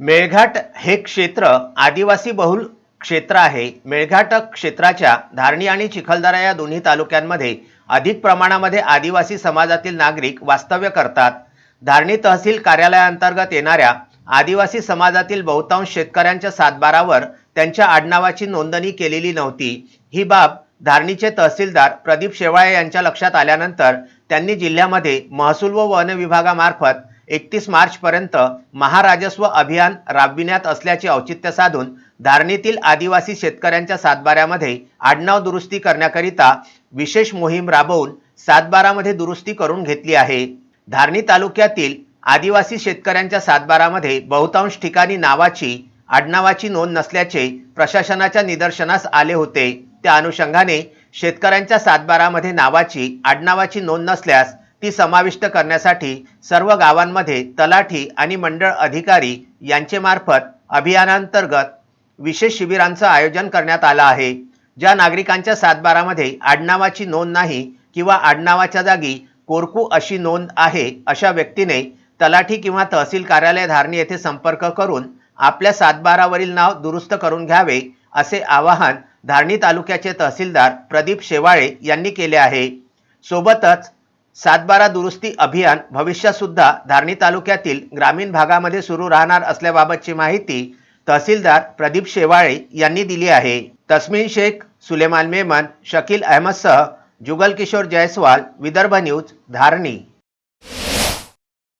मेळघाट हे क्षेत्र आदिवासी बहुल क्षेत्र आहे. मेळघाट क्षेत्राच्या धारणी आणि चिखलदरा या दोन्ही तालुक्यांमध्ये अधिक प्रमाणामध्ये आदिवासी समाजातील नागरिक वास्तव्य करतात. धारणी तहसील कार्यालयाअंतर्गत येणाऱ्या आदिवासी समाजातील बहुतांश शेतकऱ्यांच्या सातबारावर त्यांच्या आडनावाची नोंदणी केलेली नव्हती. ही बाब धारणीचे तहसीलदार प्रदीप शेवाळे यांच्या लक्षात आल्यानंतर त्यांनी जिल्ह्यामध्ये महसूल व वन विभागामार्फत एकतीस मार्चपर्यंत महाराजस्व अभियान राबविण्यात असल्याचे औचित्य साधून धारणीतील आदिवासी शेतकऱ्यांच्या सातबाऱ्यामध्ये आडनाव दुरुस्ती करण्याकरिता विशेष मोहीम राबवून सातबारामध्ये दुरुस्ती करून घेतली आहे. धारणी तालुक्यातील आदिवासी शेतकऱ्यांच्या सातबारामध्ये बहुतांश ठिकाणी नावाची आडनावाची नोंद नसल्याचे प्रशासनाच्या निदर्शनास आले होते. त्या अनुषंगाने शेतकऱ्यांच्या सातबारामध्ये नावाची आडनावाची नोंद नसल्यास ती समाविष्ट करण्यासाठी सर्व गावांमध्ये तलाठी आणि मंडळ अधिकारी यांचे मार्फत अभियानांतर्गत विशेष शिबिरांचं आयोजन करण्यात आलं आहे ज्या नागरिकांच्या सातबारामध्ये आडनावाची नोंद नाही किंवा आडनावाच्या जागी कोरकू अशी नोंद आहे अशा व्यक्तीने तलाठी किंवा तहसील कार्यालय धारणी येथे संपर्क करून आपल्या सातबारावरील नाव दुरुस्त करून घ्यावे असे आवाहन धारणी तालुक्याचे तहसीलदार प्रदीप शेवाळे यांनी केले आहे. सोबतच सातबारा दुरुस्ती अभियान भविष्यात सुद्धा धारणी तालुक्यातील ग्रामीण भागामध्ये सुरू राहणार असल्याबाबतची माहिती तहसीलदार प्रदीप शेवाळे यांनी दिली आहे. तस्मिन शेख सुलेमान मेमन शकील अहमदसह जुगल किशोर जयस्वाल विदर्भ न्यूज धारणी.